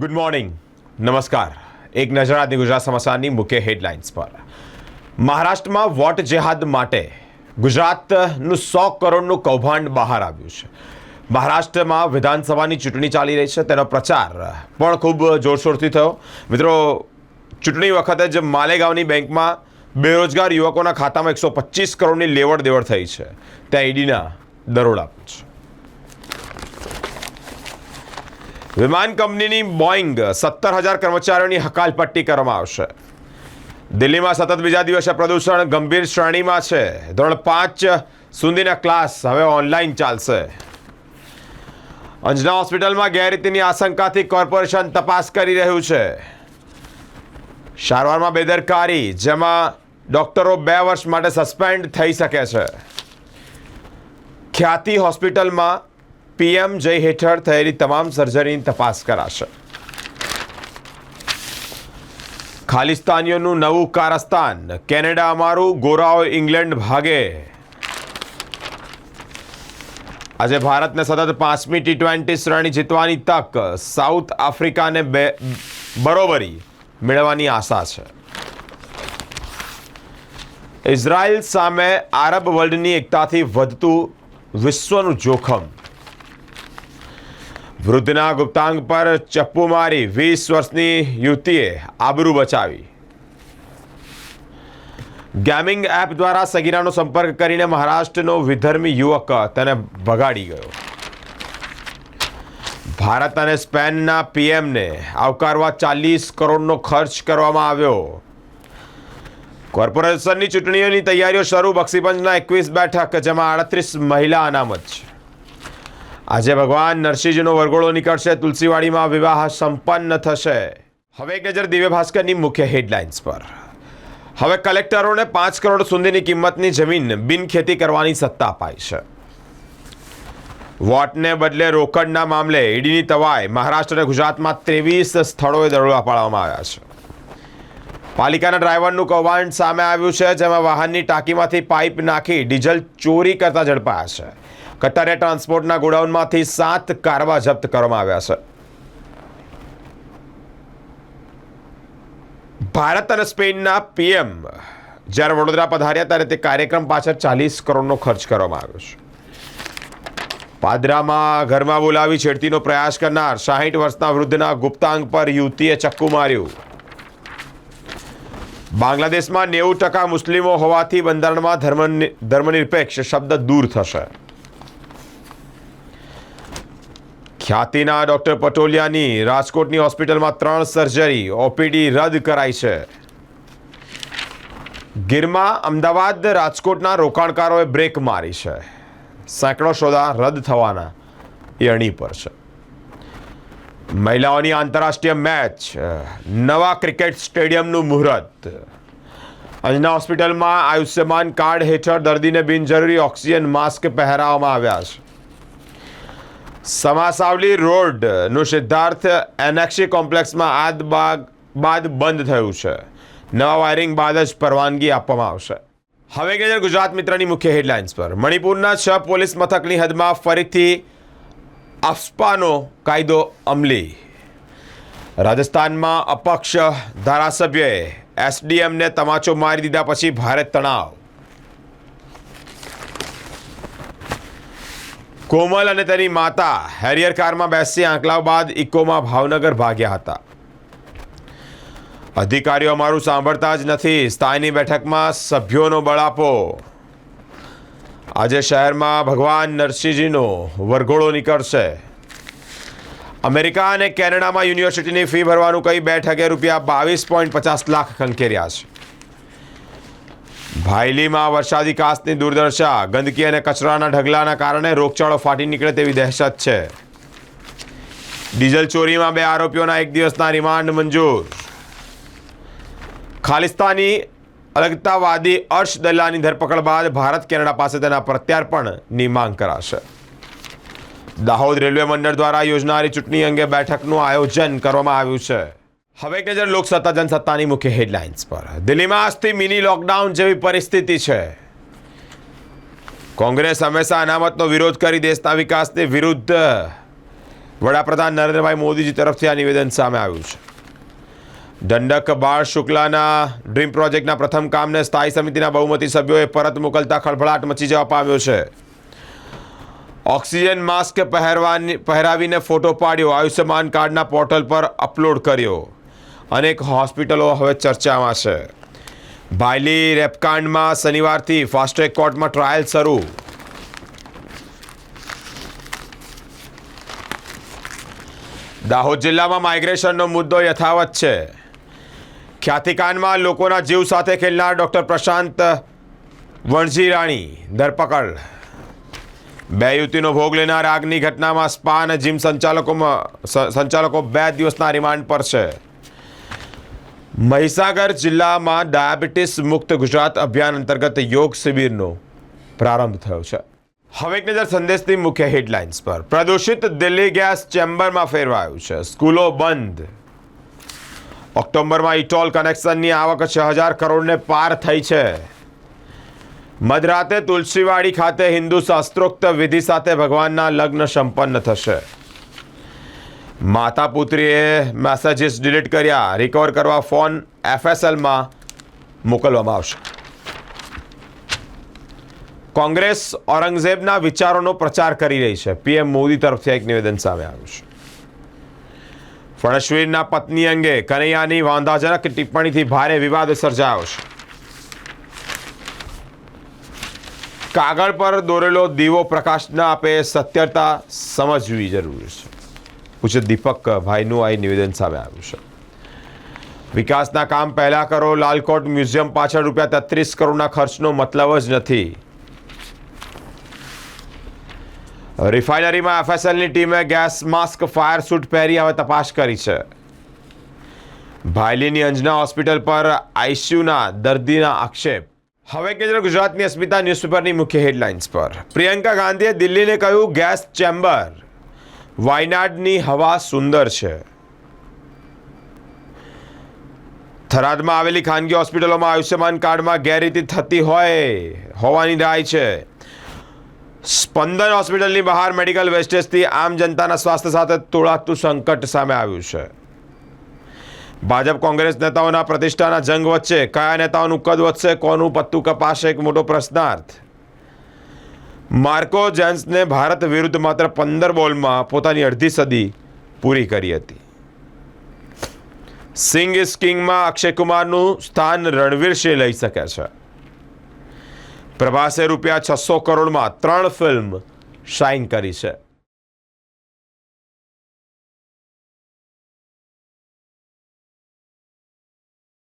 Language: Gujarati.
ગુડ મોર્નિંગ નમસ્કાર એક નજર આજની ગુજરાત સમાચારની મુખ્ય હેડલાઇન્સ પર. મહારાષ્ટ્રમાં વોટ જેહાદ માટે ગુજરાતનું સો કરોડનું કૌભાંડ બહાર આવ્યું છે. મહારાષ્ટ્રમાં વિધાનસભાની ચૂંટણી ચાલી રહી છે. તેનો પ્રચાર પણ ખૂબ જોરશોરથી થયો. મિત્રો, ચૂંટણી વખતે જ માલેગાંવની બેંકમાં બેરોજગાર યુવકોના ખાતામાં એકસો પચીસ કરોડની લેવડ દેવડ થઈ છે. ત્યાં ઈડીના દરોડા છે વિમાન કંપનીની બોઈંગ સત્તર હજાર કર્મચારીઓની હકાલપટ્ટી કરવામાં આવશે. દિલ્હીમાં સતત બીજા દિવસે પ્રદૂષણ ગંભીર શ્રેણીમાં છે. ધોરણ પાંચ સુધીના ક્લાસ હવે ઓનલાઈન ચાલશે. અંજના હોસ્પિટલમાં ગેરરીતિની આશંકાથી કોર્પોરેશન તપાસ કરી રહ્યું છે. સારવારમાં બેદરકારી, જેમાં ડોક્ટરો બે વર્ષ માટે સસ્પેન્ડ થઈ શકે છે. ખ્યાતિ હોસ્પિટલમાં પીએમ જય હેઠળ થયેલી તમામ સર્જરીની તપાસ કરાશે. ખાલિસ્તાનીઓનું નવું કારસ્તાન. કેનેડા અમારું, ગોરાઓ ઇંગ્લેન્ડ ભાગે. આજે ભારતને સતત પાંચમી ટી ટ્વેન્ટી શ્રેણી જીતવાની તક, સાઉથ આફ્રિકાને બે, બરોબરી મેળવવાની આશા છે. ઇઝરાયલ સામે આરબ વર્લ્ડની એકતાથી વધતું વિશ્વનું જોખમ. વૃદ્ધના ગુપ્તાંગ પર ચપ્પુ મારી વીસ વર્ષની યુવતીએ આબરૂ બચાવી. ગેમિંગ એપ દ્વારા સગીરાનો સંપર્ક કરીને મહારાષ્ટ્રનો વિધર્મી યુવક તેને ભગાડી ગયો. ભારત અને સ્પેનના પીએમને આવકારવા ચાલીસ કરોડનો ખર્ચ કરવામાં આવ્યો. કોર્પોરેશનની ચૂંટણીઓની તૈયારીઓ શરૂ, બક્ષીપંચના એકવીસ બેઠક, જેમાં આડત્રીસ મહિલા અનામત. છે આજે ભગવાન નરસિંહજીનો વરઘોડો નીકળશે, તુલસીવાડીમાં વિવાહ સંપન્ન થશે. હવે એક નજર દિવ્ય ભાસ્કરની મુખ્ય હેડલાઇન્સ પર. હવે કલેક્ટરોને પાંચ કરોડ સુધીની કિંમતની જમીન બિનખેતી કરવાની સત્તા અપાઈ છે. વોટને બદલે રોકડના મામલે ઈડીની તવાય મહારાષ્ટ્ર અને ગુજરાતમાં ત્રેવીસ સ્થળોએ દરોડા પાડવામાં આવ્યા છે. પાલિકાના ડ્રાઈવરનું કૌભાંડ સામે આવ્યું છે, જેમાં વાહનની ટાંકીમાંથી પાઇપ નાખી ડીઝલ ચોરી કરતા ઝડપાયા છે. કતારે ટ્રાન્સપોર્ટના ગોડાઉનમાંથી સાત કારવા જપ્ત કરવામાં આવ્યા છે. ભારત અને સ્પેનના પીએમ જ્યારે વડોદરા પધાર્યા ત્યારે તે કાર્યક્રમ પાછળ ચાલીસ કરોડનો ખર્ચ કરવામાં આવ્યો છે. પાદરામાં ઘરમાં બોલાવી છેડતીનો પ્રયાસ કરનાર સાહીઠ વર્ષના વૃદ્ધના ગુપ્તાંગ પર યુવતીએ ચક્કુ માર્યું. બાંગ્લાદેશમાં નેવું ટકા મુસ્લિમો હોવાથી બંધારણમાં ધર્મ ધર્મનિરપેક્ષ શબ્દ દૂર થશે. ખ્યાતિના ડોક્ટર પટોલિયાની રાજકોટની હોસ્પિટલમાં ત્રણ સર્જરી, ઓપીડી રદ કરાઈ છે. ગીરમાં અમદાવાદ રાજકોટના રોકાણકારોએ બ્રેક મારી છે. સેંકડો સોદા રદ થવાના એણી પર છે. મહિલાઓની આંતરરાષ્ટ્રીય મેચ, નવા ક્રિકેટ સ્ટેડિયમનું મુહૂર્ત. અંજના હોસ્પિટલમાં આયુષ્યમાન કાર્ડ હેઠળ દર્દીને બિનજરૂરી ઓક્સિજન માસ્ક પહેરાવવામાં આવ્યા છે. સમાસાવલી રોડનું સિદ્ધાર્થ એનેક્સી કોમ્પ્લેક્સમાં આદ બાગ બાદ બંધ થયું છે. નવા વાયરિંગ બાદ જ પરવાનગી આપવામાં આવશે. હવે કે ગુજરાત મિત્રની મુખ્ય હેડલાઇન્સ પર. મણિપુરના છ પોલીસ મથકની હદમાં ફરીથી અફસ્પાનો કાયદો અમલી. રાજસ્થાનમાં અપક્ષ ધારાસભ્યએ એસડીએમને તમાચો મારી દીધા પછી ભારે તણાવ. કોમલ અને તેની માતા હેરિયર કારમાં બેસી આંકલાવ બાદ ઇકોમાં ભાવનગર ભાગ્યા હતા. અધિકારીઓ અમારું સાંભળતા જ નથી. સ્થાયની બેઠકમાં સભ્યોનો બળાપો. આજે શહેરમાં ભગવાન નરસિંહજીનો વરઘોડો નીકળશે. અમેરિકા અને કેનેડામાં યુનિવર્સિટીની ફી ભરવાનું કઈ બેઠકે રૂપિયા બાવીસ પોઈન્ટ પચાસ લાખ કંકેર્યા છે. ભાયલીમાં વરસાદી કાસ્તની દુર્દશા. ગંદકી અને કચરાના ઢગલાના કારણે રોગચાળો ફાટી નીકળે તેવી દહેશત છે. ડીઝલ ચોરીમાં બે આરોપીઓના એક દિવસના રિમાન્ડ મંજૂર. ખાલિસ્તાની અલગતાવાદી અર્શ દલ્લાની ધરપકડ બાદ ભારત કેનેડા પાસે તેના પ્રત્યાર્પણની માંગ કરાશે. દાહોદ રેલવે મંડળ દ્વારા યોજનારી ચૂંટણી અંગે બેઠકનું આયોજન કરવામાં આવ્યું છે. હવે એક નજર લોકસત્તા જનસત્તાની મુખ્ય હેડલાઇન્સ પર. દિલ્હીમાં આજથી મિની લોકડાઉન જેવી પરિસ્થિતિ છે. કોંગ્રેસ હંમેશા અનામતનો વિરોધ કરી દેશના વિકાસની વિરુદ્ધ. વડાપ્રધાન નરેન્દ્રભાઈ મોદીજી તરફથી આ નિવેદન સામે આવ્યું છે. દંડક બાળ શુક્લાના ડ્રીમ પ્રોજેક્ટના પ્રથમ કામને સ્થાયી સમિતિના બહુમતી સભ્યોએ પરત મોકલતા ખળભળાટ મચી જવા પામ્યો છે. ઓક્સિજન માસ્ક પહેરવાની પહેરાવીને ફોટો પાડ્યો. આયુષ્યમાન કાર્ડના પોર્ટલ પર અપલોડ કર્યો. અનેક હોસ્પિટલો હવે ચર્ચામાં છે. ભાયલી રેપકાંડમાં શનિવારથી ફાસ્ટ્રેક કોર્ટમાં ટ્રાયલ શરૂ. દાહોદ જિલ્લામાં માઇગ્રેશનનો મુદ્દો યથાવત છે. ખ્યાતિકાંડમાં લોકોના જીવ સાથે ખેલનાર ડૉક્ટર પ્રશાંત વણજી રાણી, ધરપકડ. બે યુવતીનો ભોગ લેનાર આગની ઘટનામાં સ્પા અને જીમ સંચાલકોમાં સંચાલકો બે દિવસના રિમાન્ડ પર છે. મહીસાગર જિલ્લામાં ડાયાબિટીસ મુક્ત ગુજરાત અભિયાન અંતર્ગત યોગ શિબિરનો પ્રારંભ થયો છે. હવે એક નજર સંદેશની મુખ્ય હેડલાઇન્સ પર. પ્રદૂષિત દિલ્હી ગેસ ચેમ્બરમાં ફેરવાયું છે. સ્કૂલો બંધ. ઓક્ટોબરમાં ઇટોલ કનેક્શનની આવક છ હજાર કરોડને પાર થઈ છે. મધરાતે તુલસીવાડી ખાતે હિન્દુ શાસ્ત્રોક્ત વિધિ સાથે ભગવાનના લગ્ન સંપન્ન થશે. માતા પુત્રીએ મેસેજીસ ડિલીટ કર્યા. રિકવર કરવા ફોન એફએસએલમાં મોકલવામાં આવશે. કોંગ્રેસ ઔરંગઝેબના વિચારોનો પ્રચાર કરી રહી છે. પીએમ મોદી તરફથી એક નિવેદન સામે આવ્યું છે. ફણશવીરના પત્ની અંગે કનૈયાની વાંધાજનક ટિપ્પણીથી ભારે વિવાદ સર્જાયો છે. કાગળ પર દોરેલો દીવો પ્રકાશના આપે સત્યતા સમજવી જરૂરી છે. પૂછે, દીપક, ભાઈનું આ નિવેદન સામે આવ્યું છે. વિકાસના કામ પહેલા કરો. લાલકોટ મ્યુઝિયમ પાછળ રૂપિયા તેત્રીસ કરોડના ખર્ચનો મતલબ જ નથી. રિફાઇનરીમાં એફએસએલની ટીમે ગેસ માસ્ક, ફાયર સૂટ પહેરી હવે તપાસ કરી છે. ભાયલીની અંજના હોસ્પિટલ પર આઈસીયુના દર્દીના આક્ષેપ. હવે કેન્દ્ર ગુજરાતની અસ્મિતા ન્યૂઝપેપરની મુખ્ય હેડલાઇન્સ પર. પ્રિયંકા ગાંધીએ દિલ્હીને કહ્યું, ગેસ ચેમ્બર. વાયનાડની હવા સુંદર છે. થરાદમાં આવેલી ખાનગી હોસ્પિટલોમાં આયુષ્યમાન કાર્ડમાં ગેરરીતિ થતી હોય હોવાની રાય છે. સ્પંદન હોસ્પિટલની બહાર મેડિકલ વેસ્ટેજથી આમ જનતાના સ્વાસ્થ્ય સાથે તોળાતું સંકટ સામે આવ્યું છે. ભાજપ કોંગ્રેસ નેતાઓના પ્રતિષ્ઠાના જંગ વચ્ચે કયા નેતાઓનું કદ વધશે, કોનું પત્તું કપાશે, એક મોટો પ્રશ્નાર્થ. માર્કો જેન્સને ભારત વિરુદ્ધ માત્ર પંદર બોલમાં પોતાની અડધી સદી પૂરી કરી હતી. સિંગ ઇઝ કિંગમાં અક્ષય કુમારનું સ્થાન રણવીર સિંહ લઈ શકે છે. પ્રભાસે રૂપિયા છસો કરોડમાં ત્રણ ફિલ્મ શાઇન કરી છે.